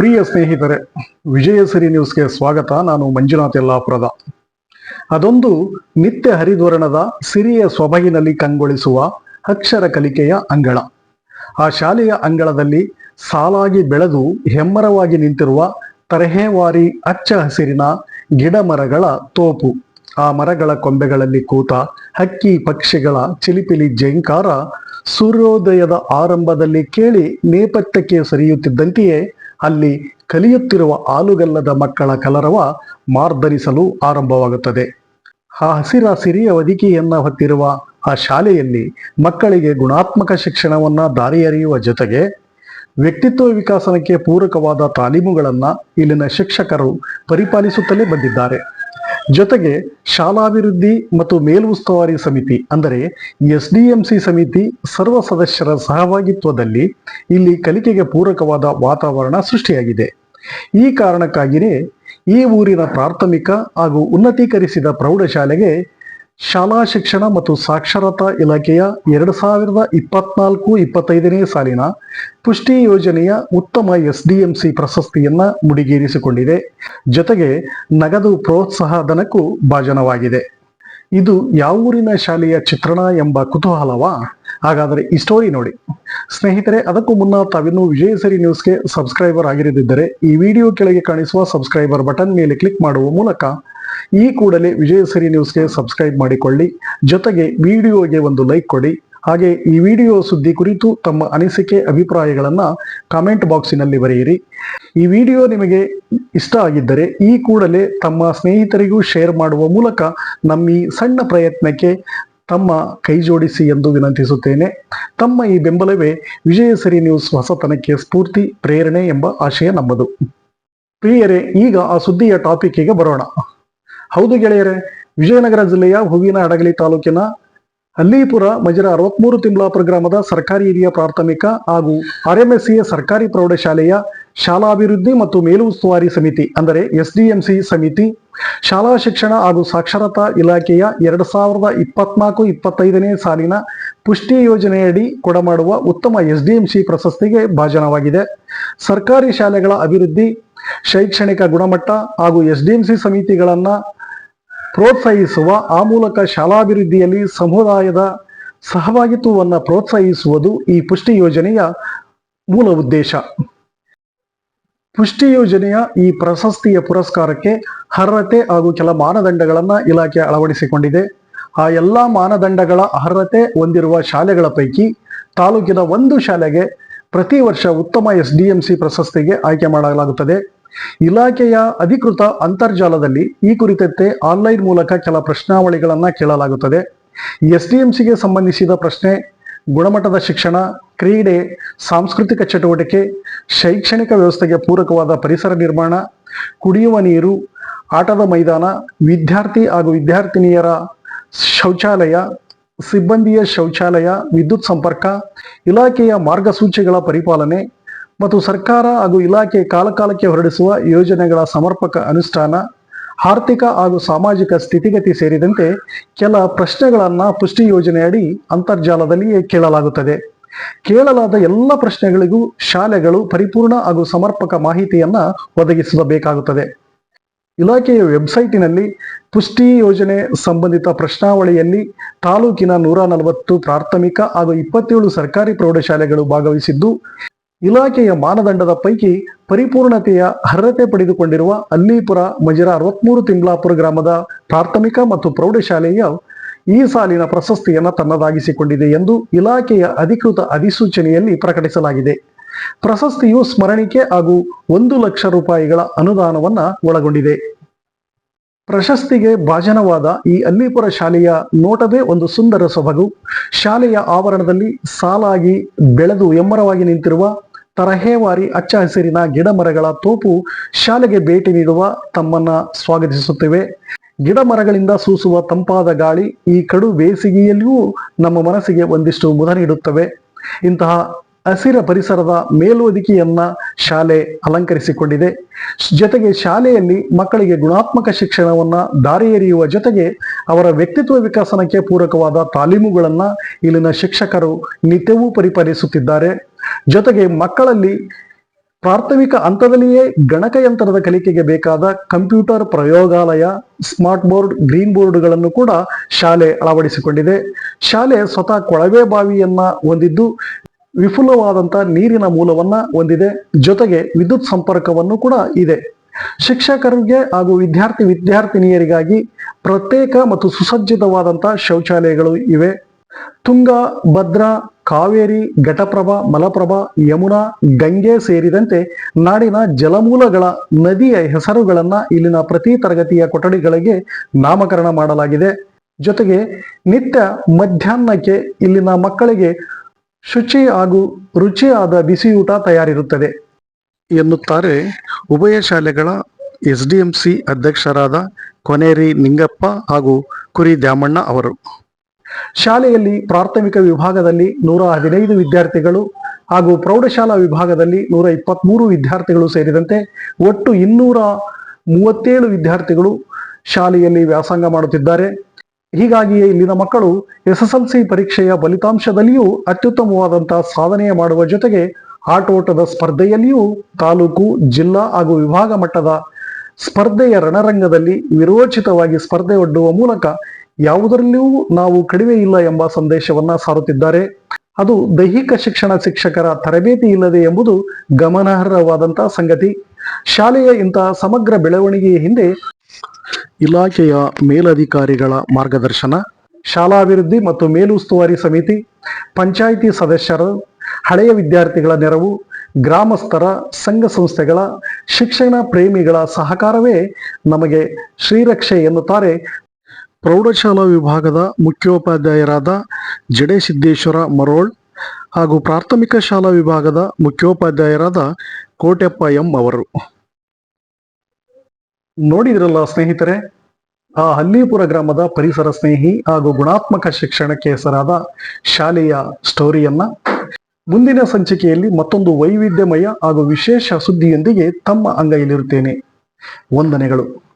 ಪ್ರಿಯ ಸ್ನೇಹಿತರೆ ವಿಜಯಸಿರಿ ನ್ಯೂಸ್ಗೆ ಸ್ವಾಗತ. ನಾನು ಮಂಜುನಾಥ್ ಯಲ್ಲಾಪುರದ. ಅದೊಂದು ನಿತ್ಯ ಹರಿದ್ವರ್ಣದ ಸಿರಿಯ ಸೊಬಗಿನಲ್ಲಿ ಕಂಗೊಳಿಸುವ ಅಕ್ಷರ ಕಲಿಕೆಯ ಅಂಗಳ. ಆ ಶಾಲೆಯ ಅಂಗಳದಲ್ಲಿ ಸಾಲಾಗಿ ಬೆಳೆದು ಹೆಮ್ಮರವಾಗಿ ನಿಂತಿರುವ ತರಹೇವಾರಿ ಅಚ್ಚ ಹಸಿರಿನ ಗಿಡ ಮರಗಳ ತೋಪು. ಆ ಮರಗಳ ಕೊಂಬೆಗಳಲ್ಲಿ ಕೂತ ಹಕ್ಕಿ ಪಕ್ಷಿಗಳ ಚಿಲಿಪಿಲಿ ಜೈಂಕಾರ ಸೂರ್ಯೋದಯದ ಆರಂಭದಲ್ಲಿ ಕೇಳಿ ನೇಪಥ್ಯಕ್ಕೆ ಸರಿಯುತ್ತಿದ್ದಂತೆಯೇ ಅಲ್ಲಿ ಕಲಿಯುತ್ತಿರುವ ಆಲುಗಲ್ಲದ ಮಕ್ಕಳ ಕಲರವ ಮಾರ್ಧರಿಸಲು ಆರಂಭವಾಗುತ್ತದೆ. ಆ ಹಸಿರ ಸಿರಿಯ ಹೊದಿಕೆಯನ್ನ ಹೊತ್ತಿರುವ ಆ ಶಾಲೆಯಲ್ಲಿ ಮಕ್ಕಳಿಗೆ ಗುಣಾತ್ಮಕ ಶಿಕ್ಷಣವನ್ನ ದಾರಿಯರಿಯುವ ಜೊತೆಗೆ ವ್ಯಕ್ತಿತ್ವ ವಿಕಾಸನಕ್ಕೆ ಪೂರಕವಾದ ತಾಲೀಮುಗಳನ್ನು ಇಲ್ಲಿನ ಶಿಕ್ಷಕರು ಪರಿಪಾಲಿಸುತ್ತಲೇ ಬಂದಿದ್ದಾರೆ. ಜೊತೆಗೆ ಶಾಲಾಭಿವೃದ್ಧಿ ಮತ್ತು ಮೇಲುಸ್ತುವಾರಿ ಸಮಿತಿ ಅಂದರೆ ಎಸ್ ಸಿ ಸಮಿತಿ ಸರ್ವ ಸದಸ್ಯರ ಸಹಭಾಗಿತ್ವದಲ್ಲಿ ಇಲ್ಲಿ ಕಲಿಕೆಗೆ ಪೂರಕವಾದ ವಾತಾವರಣ ಸೃಷ್ಟಿಯಾಗಿದೆ. ಈ ಕಾರಣಕ್ಕಾಗಿಯೇ ಈ ಊರಿನ ಪ್ರಾಥಮಿಕ ಹಾಗೂ ಉನ್ನತೀಕರಿಸಿದ ಪ್ರೌಢಶಾಲೆಗೆ ಶಾಲಾ ಶಿಕ್ಷಣ ಮತ್ತು ಸಾಕ್ಷರತಾ ಇಲಾಖೆಯ ಎರಡು ಸಾವಿರದ ಇಪ್ಪತ್ನಾಲ್ಕು ಇಪ್ಪತ್ತೈದನೇ ಸಾಲಿನ ಪುಷ್ಟಿ ಯೋಜನೆಯ ಉತ್ತಮ ಎಸ್ ಡಿ ಎಂ ಸಿ ಪ್ರಶಸ್ತಿಯನ್ನ ಮುಡಿಗೇರಿಸಿಕೊಂಡಿದೆ. ಜೊತೆಗೆ ನಗದು ಪ್ರೋತ್ಸಾಹ ಧನಕ್ಕೂ ಭಾಜನವಾಗಿದೆ. ಇದು ಯಾವೂರಿನ ಶಾಲೆಯ ಚಿತ್ರಣ ಎಂಬ ಕುತೂಹಲವಾ? ಹಾಗಾದರೆ ಈ ಸ್ಟೋರಿ ನೋಡಿ. ಸ್ನೇಹಿತರೆ, ಅದಕ್ಕೂ ಮುನ್ನ ತಾವಿನ್ನೂ ವಿಜಯಸರಿ ನ್ಯೂಸ್ಗೆ ಸಬ್ಸ್ಕ್ರೈಬರ್ ಆಗಿರದಿದ್ದರೆ ಈ ವಿಡಿಯೋ ಕೆಳಗೆ ಕಾಣಿಸುವ ಸಬ್ಸ್ಕ್ರೈಬರ್ ಬಟನ್ ಮೇಲೆ ಕ್ಲಿಕ್ ಮಾಡುವ ಮೂಲಕ ಈ ಕೂಡಲೇ ವಿಜಯಸರಿ ನ್ಯೂಸ್ಗೆ ಸಬ್ಸ್ಕ್ರೈಬ್ ಮಾಡಿಕೊಳ್ಳಿ. ಜೊತೆಗೆ ವಿಡಿಯೋಗೆ ಒಂದು ಲೈಕ್ ಕೊಡಿ. ಹಾಗೆ ಈ ವಿಡಿಯೋ ಸುದ್ದಿ ಕುರಿತು ತಮ್ಮ ಅನಿಸಿಕೆ, ಅಭಿಪ್ರಾಯಗಳನ್ನು ಕಾಮೆಂಟ್ ಬಾಕ್ಸಿನಲ್ಲಿ ಬರೆಯಿರಿ. ಈ ವಿಡಿಯೋ ನಿಮಗೆ ಇಷ್ಟ ಆಗಿದ್ದರೆ ಈ ಕೂಡಲೇ ತಮ್ಮ ಸ್ನೇಹಿತರಿಗೂ ಶೇರ್ ಮಾಡುವ ಮೂಲಕ ನಮ್ಮ ಈ ಸಣ್ಣ ಪ್ರಯತ್ನಕ್ಕೆ ತಮ್ಮ ಕೈ ಜೋಡಿಸಿ ಎಂದು ವಿನಂತಿಸುತ್ತೇನೆ. ತಮ್ಮ ಈ ಬೆಂಬಲವೇ ವಿಜಯಸರಿ ನ್ಯೂಸ್ ಹೊಸತನಕ್ಕೆ ಸ್ಫೂರ್ತಿ, ಪ್ರೇರಣೆ ಎಂಬ ಆಶಯ ನಮ್ಮದು. ಪ್ರಿಯರೇ, ಈಗ ಆ ಸುದ್ದಿಯ ಟಾಪಿಕ್ಗೆ ಬರೋಣ. ಹೌದು ಗೆಳೆಯರೇ, ವಿಜಯನಗರ ಜಿಲ್ಲೆಯ ಹೂವಿನ ಹಡಗಲಿ ತಾಲೂಕಿನ ಅಲ್ಲಿಪುರ ಮಜರ ಅರವತ್ಮೂರು ತಿಮ್ಲಾಪುರ ಗ್ರಾಮದ ಸರ್ಕಾರಿ ಹಿರಿಯ ಪ್ರಾಥಮಿಕ ಹಾಗೂ ಆರ್ಎಂಎಸ್ಸಿಯ ಸರ್ಕಾರಿ ಪ್ರೌಢಶಾಲೆಯ ಶಾಲಾಭಿವೃದ್ಧಿ ಮತ್ತು ಮೇಲುಸ್ತುವಾರಿ ಸಮಿತಿ, ಅಂದರೆ ಎಸ್ಡಿಎಂಸಿ ಸಮಿತಿ, ಶಾಲಾ ಶಿಕ್ಷಣ ಹಾಗೂ ಸಾಕ್ಷರತಾ ಇಲಾಖೆಯ ಎರಡು ಸಾವಿರದ ಇಪ್ಪತ್ನಾಲ್ಕು ಇಪ್ಪತ್ತೈದನೇ ಸಾಲಿನ ಪುಷ್ಟಿ ಯೋಜನೆಯಡಿ ಕೊಡಮಾಡುವ ಉತ್ತಮ ಎಸ್ಡಿಎಂಸಿ ಪ್ರಶಸ್ತಿಗೆ ಭಾಜನವಾಗಿದೆ. ಸರ್ಕಾರಿ ಶಾಲೆಗಳ ಅಭಿವೃದ್ಧಿ, ಶೈಕ್ಷಣಿಕ ಗುಣಮಟ್ಟ ಹಾಗೂ ಎಸ್ಡಿಎಂಸಿ ಸಮಿತಿಗಳನ್ನ ಪ್ರೋತ್ಸಾಹಿಸುವ ಆ ಮೂಲಕ ಶಾಲಾಭಿವೃದ್ಧಿಯಲ್ಲಿ ಸಮುದಾಯದ ಸಹಭಾಗಿತ್ವವನ್ನು ಪ್ರೋತ್ಸಾಹಿಸುವುದು ಈ ಪುಷ್ಟಿ ಯೋಜನೆಯ ಮೂಲ ಉದ್ದೇಶ. ಪುಷ್ಟಿ ಯೋಜನೆಯ ಈ ಪ್ರಶಸ್ತಿಯ ಪುರಸ್ಕಾರಕ್ಕೆ ಅರ್ಹತೆ ಹಾಗೂ ಕೆಲ ಮಾನದಂಡಗಳನ್ನು ಇಲಾಖೆ ಅಳವಡಿಸಿಕೊಂಡಿದೆ. ಆ ಎಲ್ಲ ಮಾನದಂಡಗಳ ಅರ್ಹತೆ ಹೊಂದಿರುವ ಶಾಲೆಗಳ ಪೈಕಿ ತಾಲೂಕಿನ ಒಂದು ಶಾಲೆಗೆ ಪ್ರತಿ ವರ್ಷ ಉತ್ತಮ ಎಸ್ ಡಿ ಎಂ ಸಿ ಪ್ರಶಸ್ತಿಗೆ ಆಯ್ಕೆ ಮಾಡಲಾಗುತ್ತದೆ. ಇಲಾಖೆಯ ಅಧಿಕೃತ ಅಂತರ್ಜಾಲದಲ್ಲಿ ಈ ಕುರಿತಂತೆ ಆನ್ಲೈನ್ ಮೂಲಕ ಕೆಲ ಪ್ರಶ್ನಾವಳಿಗಳನ್ನು ಕೇಳಲಾಗುತ್ತದೆ. ಎಸ್ ಡಿ ಎಂ ಸಿಗೆ ಸಂಬಂಧಿಸಿದ ಪ್ರಶ್ನೆ, ಗುಣಮಟ್ಟದ ಶಿಕ್ಷಣ, ಕ್ರೀಡೆ, ಸಾಂಸ್ಕೃತಿಕ ಚಟುವಟಿಕೆ, ಶೈಕ್ಷಣಿಕ ವ್ಯವಸ್ಥೆಗೆ ಪೂರಕವಾದ ಪರಿಸರ ನಿರ್ಮಾಣ, ಕುಡಿಯುವ ನೀರು, ಆಟದ ಮೈದಾನ, ವಿದ್ಯಾರ್ಥಿ ಹಾಗೂ ವಿದ್ಯಾರ್ಥಿನಿಯರ ಶೌಚಾಲಯ, ಸಿಬ್ಬಂದಿಯ ಶೌಚಾಲಯ, ವಿದ್ಯುತ್ ಸಂಪರ್ಕ, ಇಲಾಖೆಯ ಮಾರ್ಗಸೂಚಿಗಳ ಪರಿಪಾಲನೆ ಮತ್ತು ಸರ್ಕಾರ ಹಾಗೂ ಇಲಾಖೆ ಕಾಲಕಾಲಕ್ಕೆ ಹೊರಡಿಸುವ ಯೋಜನೆಗಳ ಸಮರ್ಪಕ ಅನುಷ್ಠಾನ, ಆರ್ಥಿಕ ಹಾಗೂ ಸಾಮಾಜಿಕ ಸ್ಥಿತಿಗತಿ ಸೇರಿದಂತೆ ಕೆಲ ಪ್ರಶ್ನೆಗಳನ್ನು ಪುಷ್ಟಿ ಯೋಜನೆಯಡಿ ಅಂತರ್ಜಾಲದಲ್ಲಿಯೇ ಕೇಳಲಾಗುತ್ತದೆ. ಕೇಳಲಾದ ಎಲ್ಲ ಪ್ರಶ್ನೆಗಳಿಗೂ ಶಾಲೆಗಳು ಪರಿಪೂರ್ಣ ಹಾಗೂ ಸಮರ್ಪಕ ಮಾಹಿತಿಯನ್ನ ಒದಗಿಸಬೇಕಾಗುತ್ತದೆ. ಇಲಾಖೆಯ ವೆಬ್ಸೈಟಿನಲ್ಲಿ ಪುಷ್ಟಿ ಯೋಜನೆ ಸಂಬಂಧಿತ ಪ್ರಶ್ನಾವಳಿಯಲ್ಲಿ ತಾಲೂಕಿನ ನೂರ ನಲವತ್ತು ಪ್ರಾಥಮಿಕ ಹಾಗೂ ಇಪ್ಪತ್ತೇಳು ಸರ್ಕಾರಿ ಪ್ರೌಢಶಾಲೆಗಳು ಭಾಗವಹಿಸಿದ್ದು ಇಲಾಖೆಯ ಮಾನದಂಡದ ಪೈಕಿ ಪರಿಪೂರ್ಣತೆಯ ಅರ್ಹತೆ ಪಡೆದುಕೊಂಡಿರುವ ಅಲ್ಲಿಪುರ ಮಜಿರ ಅರವತ್ಮೂರು ತಿಮ್ಲಾಪುರ ಗ್ರಾಮದ ಪ್ರಾಥಮಿಕ ಮತ್ತು ಪ್ರೌಢಶಾಲೆಯ ಈ ಸಾಲಿನ ಪ್ರಶಸ್ತಿಯನ್ನು ತನ್ನದಾಗಿಸಿಕೊಂಡಿದೆ ಎಂದು ಇಲಾಖೆಯ ಅಧಿಕೃತ ಅಧಿಸೂಚನೆಯಲ್ಲಿ ಪ್ರಕಟಿಸಲಾಗಿದೆ. ಪ್ರಶಸ್ತಿಯು ಸ್ಮರಣಿಕೆ ಹಾಗೂ ಒಂದು ಲಕ್ಷ ರೂಪಾಯಿಗಳ ಅನುದಾನವನ್ನು ಒಳಗೊಂಡಿದೆ. ಪ್ರಶಸ್ತಿಗೆ ಭಾಜನವಾದ ಈ ಅಲ್ಲಿಪುರ ಶಾಲೆಯ ನೋಟವೇ ಒಂದು ಸುಂದರ ಸೊಬಗು. ಶಾಲೆಯ ಆವರಣದಲ್ಲಿ ಸಾಲಾಗಿ ಬೆಳೆದು ಎಮ್ಮರವಾಗಿ ನಿಂತಿರುವ ತರಹೇವಾರಿ ಹಚ್ಚ ಹಸಿರಿನ ಗಿಡ ಮರಗಳ ತೋಪು ಶಾಲೆಗೆ ಭೇಟಿ ನೀಡುವ ತಮ್ಮನ್ನ ಸ್ವಾಗತಿಸುತ್ತಿವೆ. ಗಿಡ ಮರಗಳಿಂದ ಸೂಸುವ ತಂಪಾದ ಗಾಳಿ ಈ ಕಡು ಬೇಸಿಗೆಯಲ್ಲಿಯೂ ನಮ್ಮ ಮನಸ್ಸಿಗೆ ಒಂದಿಷ್ಟು ಮುದ ನೀಡುತ್ತವೆ. ಇಂತಹ ಹಸಿರ ಪರಿಸರದ ಮೇಲ್ವದಿಕೆಯನ್ನ ಶಾಲೆ ಅಲಂಕರಿಸಿಕೊಂಡಿದೆ. ಜೊತೆಗೆ ಶಾಲೆಯಲ್ಲಿ ಮಕ್ಕಳಿಗೆ ಗುಣಾತ್ಮಕ ಶಿಕ್ಷಣವನ್ನ ದಾರಿ ಎರೆಯುವ ಜೊತೆಗೆ ಅವರ ವ್ಯಕ್ತಿತ್ವ ವಿಕಸನಕ್ಕೆ ಪೂರಕವಾದ ತಾಲೀಮುಗಳನ್ನ ಇಲ್ಲಿನ ಶಿಕ್ಷಕರು ನಿತ್ಯವೂ ಪರಿಪಾಲಿಸುತ್ತಿದ್ದಾರೆ. ಜೊತೆಗೆ ಮಕ್ಕಳಲ್ಲಿ ಪ್ರಾಥಮಿಕ ಹಂತದಲ್ಲಿಯೇ ಗಣಕಯಂತ್ರದ ಕಲಿಕೆಗೆ ಬೇಕಾದ ಕಂಪ್ಯೂಟರ್ ಪ್ರಯೋಗಾಲಯ, ಸ್ಮಾರ್ಟ್ ಬೋರ್ಡ್, ಗ್ರೀನ್ ಬೋರ್ಡ್ಗಳನ್ನು ಕೂಡ ಶಾಲೆ ಅಳವಡಿಸಿಕೊಂಡಿದೆ. ಶಾಲೆ ಸ್ವತಃ ಕೊಳವೆ ಬಾವಿಯನ್ನ ಹೊಂದಿದ್ದು ವಿಫುಲವಾದಂತಹ ನೀರಿನ ಮೂಲವನ್ನ ಹೊಂದಿದೆ. ಜೊತೆಗೆ ವಿದ್ಯುತ್ ಸಂಪರ್ಕವನ್ನು ಕೂಡ ಇದೆ. ಶಿಕ್ಷಕರಿಗೆ ಹಾಗೂ ವಿದ್ಯಾರ್ಥಿ ವಿದ್ಯಾರ್ಥಿನಿಯರಿಗಾಗಿ ಪ್ರತ್ಯೇಕ ಮತ್ತು ಸುಸಜ್ಜಿತವಾದಂತ ಶೌಚಾಲಯಗಳು ಇವೆ. ತುಂಗ, ಭದ್ರಾ, ಕಾವೇರಿ, ಘಟಪ್ರಭಾ, ಮಲಪ್ರಭಾ, ಯಮುನಾ, ಗಂಗೆ ಸೇರಿದಂತೆ ನಾಡಿನ ಜಲಮೂಲಗಳ ನದಿಯ ಹೆಸರುಗಳನ್ನ ಇಲ್ಲಿನ ಪ್ರತಿ ತರಗತಿಯ ಕೊಠಡಿಗಳಿಗೆ ನಾಮಕರಣ ಮಾಡಲಾಗಿದೆ. ಜೊತೆಗೆ ನಿತ್ಯ ಮಧ್ಯಾಹ್ನಕ್ಕೆ ಇಲ್ಲಿನ ಮಕ್ಕಳಿಗೆ ಶುಚಿ ಹಾಗೂ ರುಚಿಯಾದ ಬಿಸಿಯೂಟ ತಯಾರಿರುತ್ತದೆ. ಎನ್ನುತ್ತಾರೆ ಉಭಯ ಶಾಲೆಗಳ ಎಸ್ ಡಿ ಎಂ ಸಿ ಅಧ್ಯಕ್ಷರಾದ ಕೊನೇರಿ ನಿಂಗಪ್ಪ ಹಾಗೂ ಕುರಿ ದ್ಯಾಮಣ್ಣ ಅವರು. ಶಾಲೆಯಲ್ಲಿ ಪ್ರಾಥಮಿಕ ವಿಭಾಗದಲ್ಲಿ ನೂರ ಹದಿನೈದು ವಿದ್ಯಾರ್ಥಿಗಳು ಹಾಗೂ ಪ್ರೌಢಶಾಲಾ ವಿಭಾಗದಲ್ಲಿ ನೂರ ಇಪ್ಪತ್ಮೂರು ವಿದ್ಯಾರ್ಥಿಗಳು ಸೇರಿದಂತೆ ಒಟ್ಟು ಇನ್ನೂರ ಮೂವತ್ತೇಳು ವಿದ್ಯಾರ್ಥಿಗಳು ಶಾಲೆಯಲ್ಲಿ ವ್ಯಾಸಂಗ ಮಾಡುತ್ತಿದ್ದಾರೆ. ಹೀಗಾಗಿಯೇ ಇಲ್ಲಿನ ಮಕ್ಕಳು ಎಸ್ ಎಸ್ ಎಲ್ ಸಿ ಪರೀಕ್ಷೆಯ ಫಲಿತಾಂಶದಲ್ಲಿಯೂ ಅತ್ಯುತ್ತಮವಾದಂತಹ ಸಾಧನೆ ಮಾಡುವ ಜೊತೆಗೆ ಆಟೋಟದ ಸ್ಪರ್ಧೆಯಲ್ಲಿಯೂ ತಾಲೂಕು, ಜಿಲ್ಲಾ ಹಾಗೂ ವಿಭಾಗ ಮಟ್ಟದ ಸ್ಪರ್ಧೆಯ ರಣರಂಗದಲ್ಲಿ ವಿರೋಚಿತವಾಗಿ ಸ್ಪರ್ಧೆ ಒಡ್ಡುವ ಮೂಲಕ ಯಾವುದರಲ್ಲಿಯೂ ನಾವು ಕಡಿಮೆ ಇಲ್ಲ ಎಂಬ ಸಂದೇಶವನ್ನ ಸಾರುತ್ತಿದ್ದಾರೆ. ಅದು ದೈಹಿಕ ಶಿಕ್ಷಣ ಶಿಕ್ಷಕರ ತರಬೇತಿ ಇಲ್ಲದೆ ಎಂಬುದು ಗಮನಾರ್ಹವಾದಂತಹ ಸಂಗತಿ. ಶಾಲೆಯ ಇಂತಹ ಸಮಗ್ರ ಬೆಳವಣಿಗೆಯ ಹಿಂದೆ ಇಲಾಖೆಯ ಮೇಲಧಿಕಾರಿಗಳ ಮಾರ್ಗದರ್ಶನ, ಶಾಲಾಭಿವೃದ್ಧಿ ಮತ್ತು ಮೇಲುಸ್ತುವಾರಿ ಸಮಿತಿ, ಪಂಚಾಯಿತಿ ಸದಸ್ಯರು, ಹಳೆಯ ವಿದ್ಯಾರ್ಥಿಗಳ ನೆರವು, ಗ್ರಾಮಸ್ಥರ, ಸಂಘ ಸಂಸ್ಥೆಗಳ, ಶಿಕ್ಷಣ ಪ್ರೇಮಿಗಳ ಸಹಕಾರವೇ ನಮಗೆ ಶ್ರೀರಕ್ಷೆ ಎನ್ನುತ್ತಾರೆ ಪ್ರೌಢಶಾಲಾ ವಿಭಾಗದ ಮುಖ್ಯೋಪಾಧ್ಯಾಯರಾದ ಜಡೆ ಸಿದ್ದೇಶ್ವರ ಮರೋಳ್ ಹಾಗೂ ಪ್ರಾಥಮಿಕ ಶಾಲಾ ವಿಭಾಗದ ಮುಖ್ಯೋಪಾಧ್ಯಾಯರಾದ ಕೋಟೆಪ್ಪ ಎಂ ಅವರು. ನೋಡಿದ್ರಲ್ಲ ಸ್ನೇಹಿತರೆ, ಆ ಹಲ್ಲೀಪುರ ಗ್ರಾಮದ ಪರಿಸರ ಸ್ನೇಹಿ ಹಾಗೂ ಗುಣಾತ್ಮಕ ಶಿಕ್ಷಣಕ್ಕೆ ಹೆಸರಾದ ಶಾಲೆಯ ಸ್ಟೋರಿಯನ್ನ ಮುಂದಿನ ಸಂಚಿಕೆಯಲ್ಲಿ ಮತ್ತೊಂದು ವೈವಿಧ್ಯಮಯ ಹಾಗೂ ವಿಶೇಷ ಸುದ್ದಿಯೊಂದಿಗೆ ತಮ್ಮ ಅಂಗೈಯಲ್ಲಿರುತ್ತೇನೆ. ವಂದನೆಗಳು.